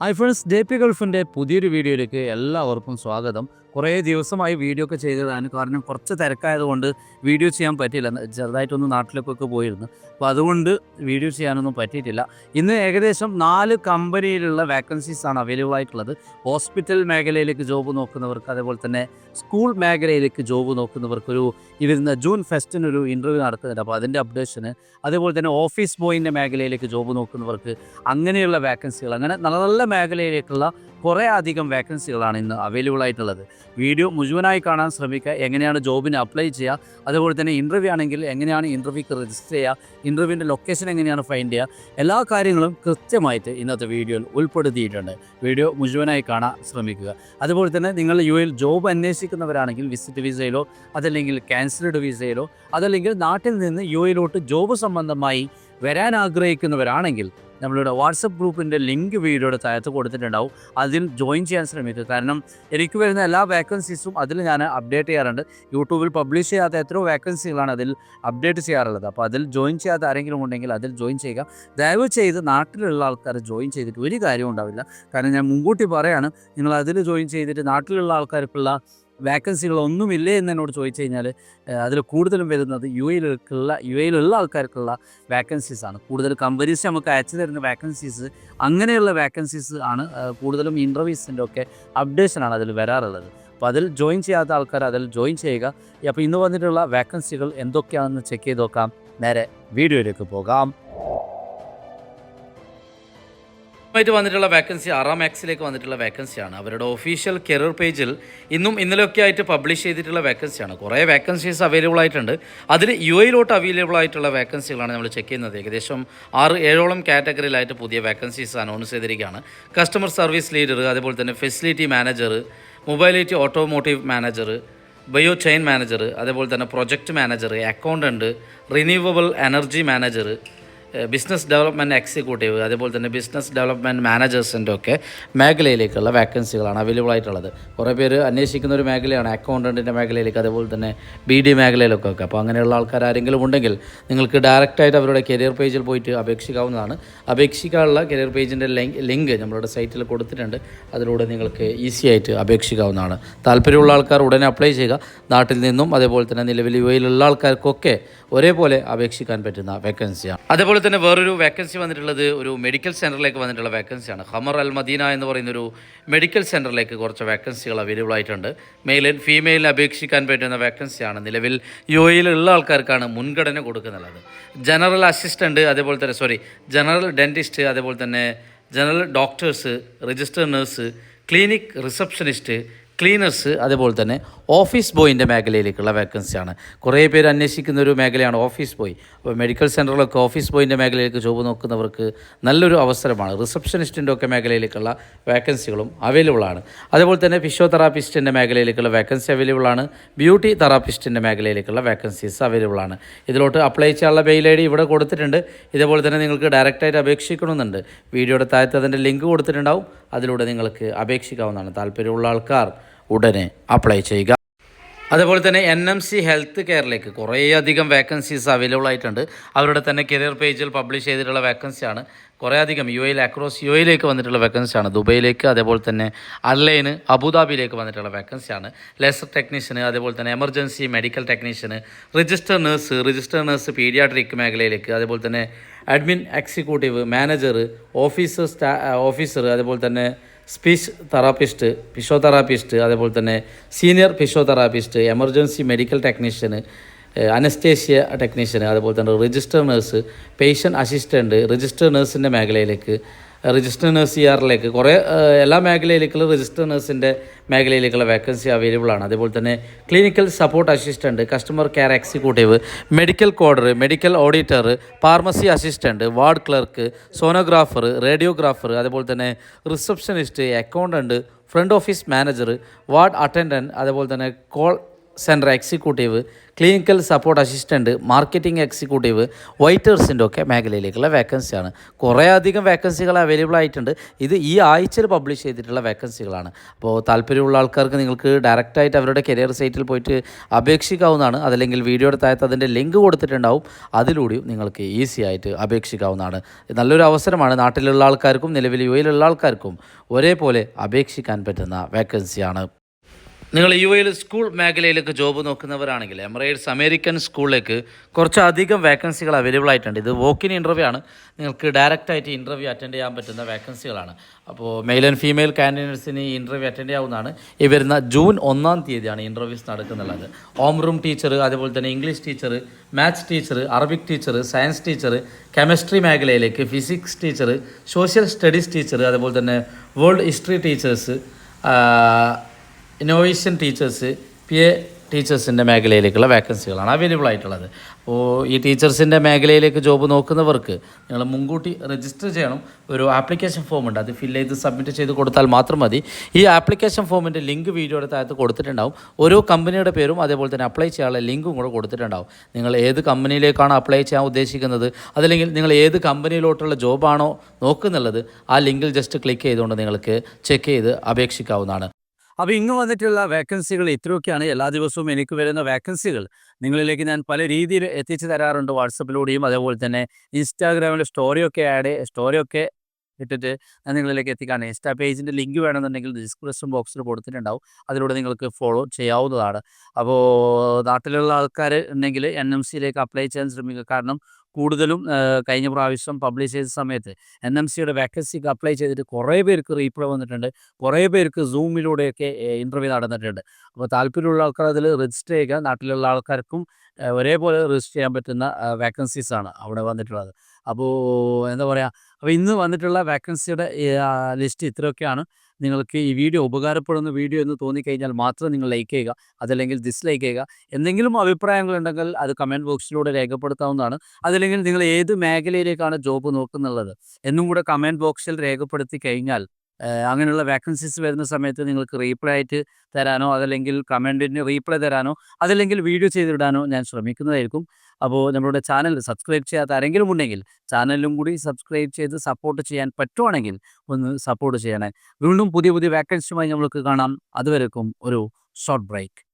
Hi friends J P ഗൾഫിന്റെ പുതിയൊരു വീഡിയോയിലേക്ക് എല്ലാവർക്കും സ്വാഗതം. കുറേ ദിവസമായി വീഡിയോ ഒക്കെ ചെയ്തതാണ്. കാരണം കുറച്ച് തിരക്കായതുകൊണ്ട് വീഡിയോ ചെയ്യാൻ പറ്റിയില്ല. ചെറുതായിട്ടൊന്ന് നാട്ടിലേക്കൊക്കെ പോയിരുന്നു. അപ്പോൾ അതുകൊണ്ട് വീഡിയോ ചെയ്യാനൊന്നും പറ്റിയിട്ടില്ല. ഇന്ന് ഏകദേശം നാല് കമ്പനിയിലുള്ള വേക്കൻസീസ് ആണ് അവൈലബിൾ ആയിട്ടുള്ളത്. ഹോസ്പിറ്റൽ മേഖലയിലേക്ക് ജോബ് നോക്കുന്നവർക്ക് അതേപോലെ തന്നെ സ്കൂൾ മേഖലയിലേക്ക് ജോബ് നോക്കുന്നവർക്കൊരു ഈ വരുന്ന ജൂൺ ഫെസ്റ്റിനൊരു ഇന്റർവ്യൂ നടത്തുന്നുണ്ട് അപ്പോൾ അതിന്റെ അപ്ഡേഷന് അതേപോലെ തന്നെ ഓഫീസ് ബോയിന്റെ മേഖലയിലേക്ക് ജോബ് നോക്കുന്നവർക്ക് അങ്ങനെയുള്ള വേക്കൻസികൾ അങ്ങനെ നല്ല നല്ല മേഖലയിലേക്കുള്ള കുറേ അധികം വേക്കൻസികളാണ് ഇന്ന് അവൈലബിൾ ആയിട്ടുള്ളത്. വീഡിയോ മുഴുവനായി കാണാൻ ശ്രമിക്കുക. എങ്ങനെയാണ് ജോബിന് അപ്ലൈ ചെയ്യുക? അതുപോലെ തന്നെ ഇന്റർവ്യൂ ആണെങ്കിൽ എങ്ങനെയാണ് ഇന്റർവ്യൂക്ക് രജിസ്റ്റർ ചെയ്യുക? ഇന്റർവ്യൂവിന്റെ ലൊക്കേഷൻ എങ്ങനെയാണ് ഫൈൻഡ് ചെയ്യുക? എല്ലാ കാര്യങ്ങളും കൃത്യമായിട്ട് ഇന്നത്തെ വീഡിയോയിൽ ഉൾപ്പെടുത്തിയിട്ടുണ്ട്. വീഡിയോ മുഴുവനായി കാണാൻ ശ്രമിക്കുക. അതുപോലെ തന്നെ നിങ്ങൾ യു എൽ ജോബ് അന്വേഷിക്കുന്നവരാണെങ്കിൽ വിസിറ്റ് വിസയിലോ അതല്ലെങ്കിൽ ക്യാൻസൽഡ് വിസയിലോ അതല്ലെങ്കിൽ നാട്ടിൽ നിന്ന് യു എയിലോട്ട് ജോബ് സംബന്ധമായി വരാൻ ആഗ്രഹിക്കുന്നവരാണെങ്കിൽ നമ്മളുടെ വാട്സപ്പ് ഗ്രൂപ്പിന്റെ ലിങ്ക് വീഡിയോയുടെ താഴത്ത് കൊടുത്തിട്ടുണ്ടാവും. അതിൽ ജോയിൻ ചെയ്യാൻ ശ്രമിക്കുക. കാരണം എനിക്ക് വരുന്ന എല്ലാ വേക്കൻസീസും അതിൽ ഞാൻ അപ്ഡേറ്റ് ചെയ്യാറുണ്ട്. യൂട്യൂബിൽ പബ്ലിഷ് ചെയ്യാത്ത എത്രയോ വേക്കൻസികളാണ് അതിൽ അപ്ഡേറ്റ് ചെയ്യാറുള്ളത്. അപ്പോൾ അതിൽ ജോയിൻ ചെയ്യാത്ത ആരെങ്കിലും ഉണ്ടെങ്കിൽ അതിൽ ജോയിൻ ചെയ്യുക. ദയവ് ചെയ്ത് നാട്ടിലുള്ള ആൾക്കാർ ജോയിൻ ചെയ്തിട്ട് ഒരു കാര്യവും ഉണ്ടാവില്ല. കാരണം ഞാൻ മുൻകൂട്ടി പറയാണ് നിങ്ങൾ അതിൽ ജോയിൻ ചെയ്തിട്ട് നാട്ടിലുള്ള ആൾക്കാർക്കുള്ള വേക്കൻസികളൊന്നുമില്ലേ എന്ന് എന്നോട് ചോദിച്ചു കഴിഞ്ഞാൽ അതിൽ കൂടുതലും വരുന്നത് യു എയിലുള്ള യു എയിലുള്ള ആൾക്കാർക്കുള്ള വേക്കൻസീസ് ആണ്. കൂടുതൽ കമ്പനീസ് നമുക്ക് അയച്ചു തരുന്ന വേക്കൻസീസ് അങ്ങനെയുള്ള വേക്കൻസീസ് ആണ് കൂടുതലും ഇന്റർവ്യൂസിന്റെ ഒക്കെ അപ്ഡേഷനാണ് അതിൽ വരാറുള്ളത്. അപ്പോൾ അതിൽ ജോയിൻ ചെയ്യാത്ത ആൾക്കാർ അതിൽ ജോയിൻ ചെയ്യുക. അപ്പോൾ ഇന്ന് വന്നിട്ടുള്ള വേക്കൻസികൾ എന്തൊക്കെയാണെന്ന് ചെക്ക് ചെയ്ത് നോക്കാം. നേരെ വീഡിയോയിലേക്ക് പോകാം. ആയിട്ട് വന്നിട്ടുള്ള വേക്കൻസി ആറാം മാക്സിലേക്ക് വന്നിട്ടുള്ള വേക്കൻസിയാണ് അവരുടെ ഒഫീഷ്യൽ കരിയർ പേജിൽ ഇന്നും ഇന്നലെയൊക്കെ ആയിട്ട് പബ്ലിഷ് ചെയ്തിട്ടുള്ള വേക്കൻസിയാണ് കുറേ വേക്കൻസീസ് അവൈലബിൾ ആയിട്ടുണ്ട്. അതിൽ യു എയിലോട്ട് അവൈലബിൾ ആയിട്ടുള്ള വേക്കൻസികളാണ് നമ്മൾ ചെക്ക് ചെയ്യുന്നത്. ഏകദേശം ആറ് ഏഴോളം കാറ്റഗറിയിലായിട്ട് പുതിയ വേക്കൻസീസ് അനൗൺസ് ചെയ്തിരിക്കുകയാണ്. കസ്റ്റമർ സർവീസ് ലീഡർ അതുപോലെ തന്നെ facility manager mobility automotive manager bio chain manager അതേപോലെ തന്നെ project manager accountant renewable energy manager business development executive അതേപോലെ തന്നെ ബിസിനസ് ഡെവലപ്മെന്റ് മാനേജേഴ്സിന്റെ ഒക്കെ മേഖലയിലേക്കുള്ള വേക്കൻസികളാണ് അവൈലബിൾ ആയിട്ടുള്ളത്. കുറേ പേര് അന്വേഷിക്കുന്ന ഒരു മേഖലയാണ് അക്കൗണ്ടന്റിന്റെ മേഖലയിലേക്ക് അതേപോലെ തന്നെ ബി ഡി മേഖലയിലൊക്കെ ഒക്കെ അപ്പോൾ അങ്ങനെയുള്ള ആൾക്കാർ ആരെങ്കിലും ഉണ്ടെങ്കിൽ നിങ്ങൾക്ക് ഡയറക്റ്റായിട്ട് അവരുടെ കരിയർ പേജിൽ പോയിട്ട് അപേക്ഷിക്കാവുന്നതാണ്. അപേക്ഷിക്കാനുള്ള കരിയർ പേജിന്റെ ലിങ്ക് നമ്മളുടെ സൈറ്റിൽ കൊടുത്തിട്ടുണ്ട്. അതിലൂടെ നിങ്ങൾക്ക് ഈസി ആയിട്ട് അപേക്ഷിക്കാവുന്നതാണ്. താല്പര്യമുള്ള ആൾക്കാർ ഉടനെ അപ്ലൈ ചെയ്യുക. നാട്ടിൽ നിന്നും അതേപോലെ തന്നെ നിലവിൽ യു എയിലുള്ള ആൾക്കാർക്കൊക്കെ ഒരേപോലെ അപേക്ഷിക്കാൻ പറ്റുന്ന വേക്കൻസിയാണ് അതേപോലെ തന്നെ വേറൊരു വേക്കൻസി വന്നിട്ടുള്ളത് ഒരു മെഡിക്കൽ സെന്ററിലേക്ക് വന്നിട്ടുള്ള വേക്കൻസിയാണ് ഹമർ അൽ മദീന എന്ന് പറയുന്നൊരു മെഡിക്കൽ സെന്ററിലേക്ക് കുറച്ച് വേക്കൻസികൾ അവൈലബിൾ ആയിട്ടുണ്ട്. മെയിൽ ആൻഡ് ഫീമെയിലിന് അപേക്ഷിക്കാൻ പറ്റുന്ന വേക്കൻസിയാണ് നിലവിൽ യു എയിലുള്ള ആൾക്കാർക്കാണ് മുൻഗണന കൊടുക്കുന്നുള്ളത്. ജനറൽ അസിസ്റ്റന്റ് അതേപോലെ തന്നെ സോറി ജനറൽ ഡെന്റിസ്റ്റ് അതേപോലെ തന്നെ general doctors register nurse clinic receptionist cleaners അതേപോലെ തന്നെ ഓഫീസ് ബോയിന്റെ മേഖലയിലേക്കുള്ള വേക്കൻസിയാണ്. കുറേ പേര് അന്വേഷിക്കുന്ന ഒരു മേഖലയാണ് ഓഫീസ് ബോയ്. അപ്പോൾ മെഡിക്കൽ സെന്ററിലൊക്കെ ഓഫീസ് ബോയിന്റെ മേഖലയിലേക്ക് ജോബ് നോക്കുന്നവർക്ക് നല്ലൊരു അവസരമാണ്. റിസപ്ഷനിസ്റ്റിന്റെ ഒക്കെ മേഖലയിലേക്കുള്ള വേക്കൻസികളും അവൈലബിൾ ആണ്. അതേപോലെ തന്നെ ഫിസിയോതെറാപ്പിസ്റ്റിന്റെ മേഖലയിലേക്കുള്ള വേക്കൻസി അവൈലബിൾ ആണ്. ബ്യൂട്ടി തെറാപ്പിസ്റ്റിന്റെ മേഖലയിലേക്കുള്ള വേക്കൻസീസ് അവൈലബിൾ ആണ്. ഇതിലോട്ട് അപ്ലൈ ചെയ്യാനുള്ള മെയിൽ ഐ ഡി ഇവിടെ കൊടുത്തിട്ടുണ്ട്. ഇതേപോലെ തന്നെ നിങ്ങൾക്ക് ഡയറക്റ്റായിട്ട് അപേക്ഷിക്കണമെന്നുണ്ട്. വീഡിയോയുടെ താഴത്ത് അതിന്റെ ലിങ്ക് കൊടുത്തിട്ടുണ്ടാവും. അതിലൂടെ നിങ്ങൾക്ക് അപേക്ഷിക്കാവുന്നതാണ്. താല്പര്യമുള്ള ആൾക്കാർ ഉടനെ അപ്ലൈ ചെയ്യുക. അതേപോലെ തന്നെ എൻ എം സി ഹെൽത്ത് കെയറിലേക്ക് കുറേയധികം വേക്കൻസീസ് അവൈലബിൾ ആയിട്ടുണ്ട്. അവരുടെ തന്നെ കരിയർ പേജിൽ പബ്ലിഷ് ചെയ്തിട്ടുള്ള വേക്കൻസിയാണ് കുറേ അധികം യു എയിൽ അക്രോസ് യു എയിലേക്ക് വന്നിട്ടുള്ള വേക്കൻസിയാണ് ദുബൈയിലേക്ക് അതേപോലെ തന്നെ അല്ലൈന് അബുദാബിയിലേക്ക് വന്നിട്ടുള്ള വേക്കൻസിയാണ് ലെസർ ടെക്നീഷ്യന് അതേപോലെ തന്നെ emergency medical ടെക്നീഷ്യന് register nurse register nurse pediatric മേഖലയിലേക്ക് അതേപോലെ തന്നെ അഡ്മിൻ എക്സിക്യൂട്ടീവ് മാനേജർ ഓഫീസർ സ്റ്റാ ഓഫീസർ അതേപോലെ തന്നെ സ്പീച്ച് തെറാപ്പിസ്റ്റ് ഫിസിയോതെറാപ്പിസ്റ്റ് അതേപോലെ തന്നെ senior physiotherapist emergency medical ടെക്നീഷ്യന് anaesthesia ടെക്നീഷ്യന് അതുപോലെ തന്നെ register nurse patient assistant register നേഴ്സിന്റെ മേഖലയിലേക്ക് രജിസ്റ്റർ നഴ്സ് ചെയ്യാറിലേക്ക് കുറേ എല്ലാ മേഖലയിലേക്കുള്ള രജിസ്റ്റർ നഴ്സിന്റെ മേഖലയിലേക്കുള്ള വേക്കൻസി അവൈലബിൾ ആണ്. അതേപോലെ തന്നെ clinical support assistant customer care executive medical coder medical auditor pharmacy assistant ward clerk sonographer radiographer അതേപോലെ തന്നെ receptionist accountant front office manager ward attendant അതേപോലെ തന്നെ call centre executive clinical support assistant marketing executive വൈറ്റേഴ്സിന്റെ ഒക്കെ മേഖലയിലേക്കുള്ള വേക്കൻസിയാണ്. കുറേ അധികം വേക്കൻസികൾ അവൈലബിൾ ആയിട്ടുണ്ട്. ഇത് ഈ ആഴ്ചയിൽ പബ്ലിഷ് ചെയ്തിട്ടുള്ള വേക്കൻസികളാണ്. അപ്പോൾ താല്പര്യമുള്ള ആൾക്കാർക്ക് നിങ്ങൾക്ക് ഡയറക്റ്റായിട്ട് അവരുടെ കരിയർ സൈറ്റിൽ പോയിട്ട് അപേക്ഷിക്കാവുന്നതാണ്. അതല്ലെങ്കിൽ വീഡിയോയുടെ താഴത്ത് അതിന്റെ ലിങ്ക് കൊടുത്തിട്ടുണ്ടാവും. അതിലൂടെയും നിങ്ങൾക്ക് ഈസി ആയിട്ട് അപേക്ഷിക്കാവുന്നതാണ്. നല്ലൊരു അവസരമാണ് നാട്ടിലുള്ള ആൾക്കാർക്കും നിലവിൽ യു എയിലുള്ള ആൾക്കാർക്കും ഒരേപോലെ അപേക്ഷിക്കാൻ പറ്റുന്ന വേക്കൻസിയാണ്. നിങ്ങൾ യു എയിൽ സ്കൂൾ മേഖലയിലേക്ക് ജോബ് നോക്കുന്നവരാണെങ്കിൽ എമറേറ്റ്സ് അമേരിക്കൻ സ്കൂളിലേക്ക് കുറച്ചധികം വേക്കൻസികൾ അവൈലബിൾ ആയിട്ടുണ്ട്. ഇത് വോക്കിൻ ഇന്റർവ്യൂ ആണ്. നിങ്ങൾക്ക് ഡയറക്റ്റ് ആയിട്ട് ഇന്റർവ്യൂ അറ്റൻഡ് ചെയ്യാൻ പറ്റുന്ന വേക്കൻസികളാണ്. അപ്പോൾ മെയിൽ ആൻഡ് ഫീമെയിൽ കാൻഡിഡേറ്റ്സിന് ഈ ഇന്റർവ്യൂ അറ്റൻഡ് ചെയ്യാവുന്നതാണ്. ഈ വരുന്ന ജൂൺ ഒന്നാം തീയതിയാണ് ഇന്റർവ്യൂസ് നടക്കുന്നുള്ളത്. ഹോം റൂം ടീച്ചർ അതുപോലെ തന്നെ English teacher maths teacher Arabic teacher science teacher chemistry മേഖലയിലേക്ക് physics teacher social studies teacher അതുപോലെ തന്നെ world history teachers innovation teachers P A ടീച്ചേഴ്സിന്റെ മേഖലയിലേക്കുള്ള വേക്കൻസികളാണ് അവൈലബിൾ ആയിട്ടുള്ളത്. അപ്പോൾ ഈ ടീച്ചേഴ്സിന്റെ മേഖലയിലേക്ക് ജോബ് നോക്കുന്നവർക്ക് നിങ്ങൾ മുൻകൂട്ടി രജിസ്റ്റർ ചെയ്യണം. ഒരു ആപ്ലിക്കേഷൻ ഫോം ഉണ്ട്. അത് ഫില്ല് ചെയ്ത് സബ്മിറ്റ് ചെയ്ത് കൊടുത്താൽ മാത്രം മതി. ഈ ആപ്ലിക്കേഷൻ ഫോമിന്റെ ലിങ്ക് വീഡിയോയുടെ താഴത്ത് കൊടുത്തിട്ടുണ്ടാവും. ഓരോ കമ്പനിയുടെ പേരും അതേപോലെ തന്നെ അപ്ലൈ ചെയ്യാനുള്ള ലിങ്കും കൂടെ കൊടുത്തിട്ടുണ്ടാവും. നിങ്ങൾ ഏത് കമ്പനിയിലേക്കാണ് അപ്ലൈ ചെയ്യാൻ ഉദ്ദേശിക്കുന്നത്? അതല്ലെങ്കിൽ നിങ്ങൾ ഏത് കമ്പനിയിലോട്ടുള്ള ജോബാണോ നോക്കുന്നുള്ളത്? ആ ലിങ്കിൽ ജസ്റ്റ് ക്ലിക്ക് ചെയ്തുകൊണ്ട് നിങ്ങൾക്ക് ചെക്ക് ചെയ്ത് അപേക്ഷിക്കാവുന്നതാണ്. അപ്പോൾ ഇങ്ങ് വന്നിട്ടുള്ള വേക്കൻസികൾ ഇത്രയൊക്കെയാണ് എല്ലാ ദിവസവും എനിക്ക് വരുന്ന വേക്കൻസികൾ നിങ്ങളിലേക്ക് ഞാൻ പല രീതിയിൽ എത്തിച്ചു തരാറുണ്ട് വാട്സപ്പിലൂടെയും അതേപോലെ തന്നെ ഇൻസ്റ്റാഗ്രാമിൽ സ്റ്റോറിയൊക്കെ ആഡ് സ്റ്റോറിയൊക്കെ ഇട്ടിട്ട് ഞാൻ നിങ്ങളിലേക്ക് എത്തിക്കാണ്. ഇൻസ്റ്റാ പേജിന്റെ ലിങ്ക് വേണമെന്നുണ്ടെങ്കിൽ ഡിസ്ക്രിപ്ഷൻ ബോക്സിൽ കൊടുത്തിട്ടുണ്ടാവും. അതിലൂടെ നിങ്ങൾക്ക് ഫോളോ ചെയ്യാവുന്നതാണ്. അപ്പോൾ നാട്ടിലുള്ള ആൾക്കാർ ഉണ്ടെങ്കിൽ എൻ എം സിയിലേക്ക് അപ്ലൈ ചെയ്യാൻ ശ്രമിക്കുക. കാരണം കൂടുതലും കഴിഞ്ഞ പ്രാവശ്യം പബ്ലിഷ് ചെയ്ത സമയത്ത് എൻ എം സിയുടെ വേക്കൻസിക്ക് അപ്ലൈ ചെയ്തിട്ട് കുറേ പേർക്ക് റീപ്ലൈ വന്നിട്ടുണ്ട്. കുറേ പേർക്ക് സൂമിലൂടെയൊക്കെ ഇന്റർവ്യൂ നടന്നിട്ടുണ്ട്. അപ്പോൾ താല്പര്യമുള്ള ആൾക്കാർ അതിൽ രജിസ്റ്റർ ചെയ്യുക. നാട്ടിലുള്ള ആൾക്കാർക്കും ഒരേപോലെ രജിസ്റ്റർ ചെയ്യാൻ പറ്റുന്ന വേക്കൻസീസാണ് അവിടെ വന്നിട്ടുള്ളത്. അപ്പോൾ എന്താ പറയുക അപ്പോൾ ഇന്ന് വന്നിട്ടുള്ള വേക്കൻസിയുടെ ലിസ്റ്റ് ഇത്രയൊക്കെയാണ്. നിങ്ങൾക്ക് ഈ വീഡിയോ ഉപകാരപ്പെടുന്ന വീഡിയോ എന്ന് തോന്നിക്കഴിഞ്ഞാൽ മാത്രം നിങ്ങൾ ലൈക്ക് ചെയ്യുക. അതല്ലെങ്കിൽ ഡിസ്ലൈക്ക് ചെയ്യുക. എന്തെങ്കിലും അഭിപ്രായങ്ങളുണ്ടെങ്കിൽ അത് കമന്റ് ബോക്സിലൂടെ രേഖപ്പെടുത്താവുന്നതാണ്. അതല്ലെങ്കിൽ നിങ്ങൾ ഏത് മേഖലയിലേക്കാണ് ജോബ് നോക്കുന്നുള്ളത് എന്നും കൂടെ കമന്റ് ബോക്സിൽ രേഖപ്പെടുത്തി കഴിഞ്ഞാൽ അങ്ങനെയുള്ള വേക്കൻസീസ് വരുന്ന സമയത്ത് നിങ്ങൾക്ക് റീപ്ലൈ ആയിട്ട് തരാനോ അതല്ലെങ്കിൽ കമന്റിന് റീപ്ലൈ തരാനോ അതല്ലെങ്കിൽ വീഡിയോ ചെയ്തിടാനോ ഞാൻ ശ്രമിക്കുന്നതായിരിക്കും. അപ്പോൾ നമ്മളുടെ ചാനൽ സബ്സ്ക്രൈബ് ചെയ്യാത്ത ആരെങ്കിലും ഉണ്ടെങ്കിൽ ചാനലും കൂടി സബ്സ്ക്രൈബ് ചെയ്ത് സപ്പോർട്ട് ചെയ്യാൻ പറ്റുവാണെങ്കിൽ ഒന്ന് സപ്പോർട്ട് ചെയ്യണേ. വീണ്ടും പുതിയ പുതിയ വേക്കൻസിയുമായി നമ്മൾക്ക് കാണാം. അതുവരെക്കും ഒരു ഷോർട്ട് ബ്രേക്ക്